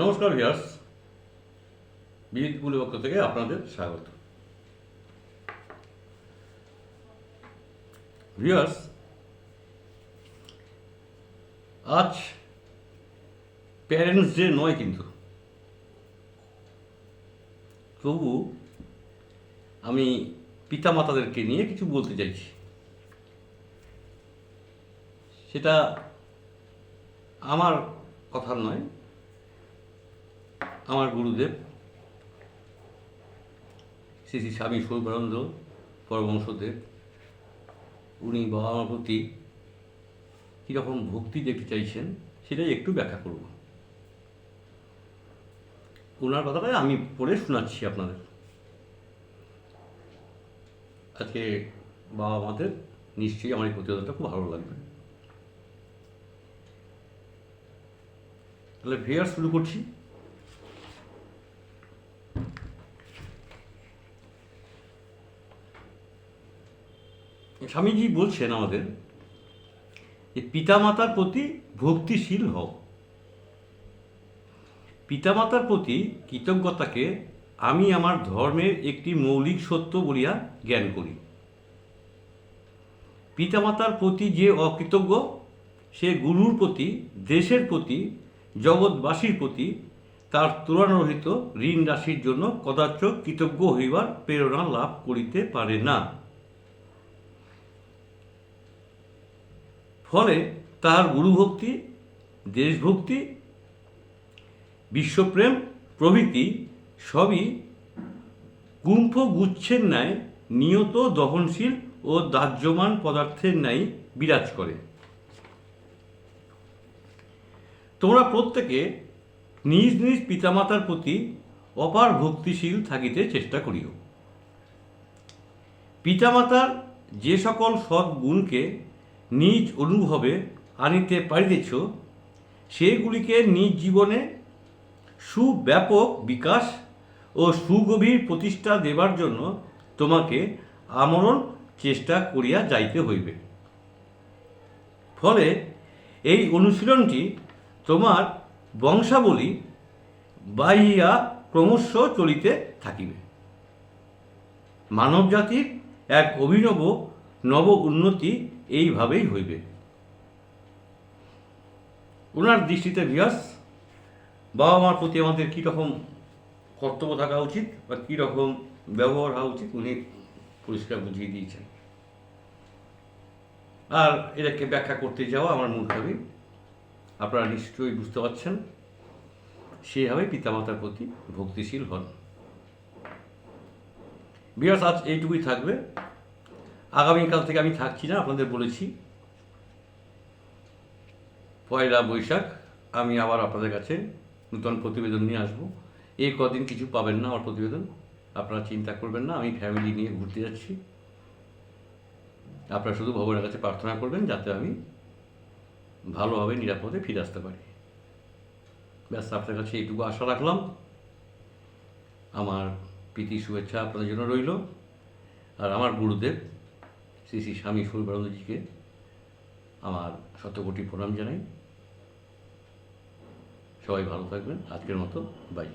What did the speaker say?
নমস্কার ভিয়ার্স বিদ্যুৎগুলির পক্ষ থেকে আপনাদের স্বাগত। ভিয়ার্স আজ প্যারেন্টস ডে নয় কিন্তু। তবু আমি পিতামাতাদেরকে নিয়ে কিছু বলতে চাইছি। সেটা আমার কথা নয় গুরুদেব শ্রী শ্রী স্বামী সৌভানন্দ পরমংশদেব উনি বাবা মার প্রতি কীরকম ভক্তি দেখতে চাইছেন, সেটাই একটু ব্যাখ্যা করব। ওনার কথাটাই আমি পড়ে শোনাচ্ছি আপনাদের। আজকে বাবা মাদের নিশ্চয়ই আমার এই প্রতিবেদনটা খুব ভালো লাগবে। তাহলে ভিয়ার শুরু করছি। স্বামীজি বলছেন আমাদের যে পিতামাতার প্রতি ভক্তিশীল হও। পিতামাতার প্রতি কৃতজ্ঞতাকে আমি আমার ধর্মের একটি মৌলিক সত্য বলিয়া জ্ঞান করি। পিতামাতার প্রতি যে অকৃতজ্ঞ, সে গুরুর প্রতি, দেশের প্রতি, জগৎবাসীর প্রতি তার তুলনারহিত ঋণ রাশির জন্য কদাচ কৃতজ্ঞ হইবার প্রেরণা লাভ করিতে পারে না। ফলে তার গুরুভক্তি, দেশভক্তি, বিশ্বপ্রেম প্রভৃতি সবই গুম্ফ গুচ্ছের ন্যায় নিয়ত দহনশীল ও দাহ্যমান পদার্থের ন্যায় বিরাজ করে। তোমরা প্রত্যেকে নিজ নিজ পিতামাতার প্রতি অপার ভক্তিশীল থাকিতে চেষ্টা করিও। পিতামাতার যে সকল সৎ গুণকে নিজ অনুভবে আনিতে পারিতেছ, সেগুলিকে নিজ জীবনে সুব্যাপক বিকাশ ও সুগভীর প্রতিষ্ঠা দেবার জন্য তোমাকে আমরণ চেষ্টা করিয়া যাইতে হইবে। ফলে এই অনুশীলনটি তোমার বংশাবলী বাহিয়া ক্রমশ চলিতে থাকিবে। মানবজাতির এক অভিনব নব উন্নতি এইভাবেই হইবে। ওনার দৃষ্টিতে বিয়াস বাবা মার প্রতি আমাদের কীরকম কর্তব্য থাকা উচিত বা কীরকম ব্যবহার হওয়া উচিত, উনি পরিষ্কার বুঝিয়ে দিয়েছেন। আর এটাকে ব্যাখ্যা করতে যাওয়া আমার মূল ভাবে আপনারা নিশ্চয়ই বুঝতে পারছেন সেভাবে পিতামাতার প্রতি ভক্তিশীল হন। বিয়াস আজ এইটুকুই থাকবে। আগামীকাল থেকে আমি থাকছি না, আপনাদের বলেছি। পয়লা বৈশাখ, আমি আবার আপনাদের কাছে নূতন প্রতিবেদন নিয়ে আসব। এই কদিন কিছু পাবেন না আমার প্রতিবেদন। আপনারা চিন্তা করবেন না, আমি ফ্যামিলি নিয়ে ঘুরতে যাচ্ছি। আপনারা শুধু ভগবানের কাছে প্রার্থনা করবেন, যাতে আমি ভালোভাবে, নিরাপদে ফিরে আসতে পারি। ব্যাস আপনার কাছে এইটুকু আশা রাখলাম। আমার প্রীতি, শুভেচ্ছা আপনাদের জন্য রইল। আর আমার গুরুদেব শ্রী শ্রী স্বামী স্বরূপানন্দজিকে আমার শতকোটি প্রণাম জানাই। সবাই ভালো থাকবেন। আজকের মতো বাই।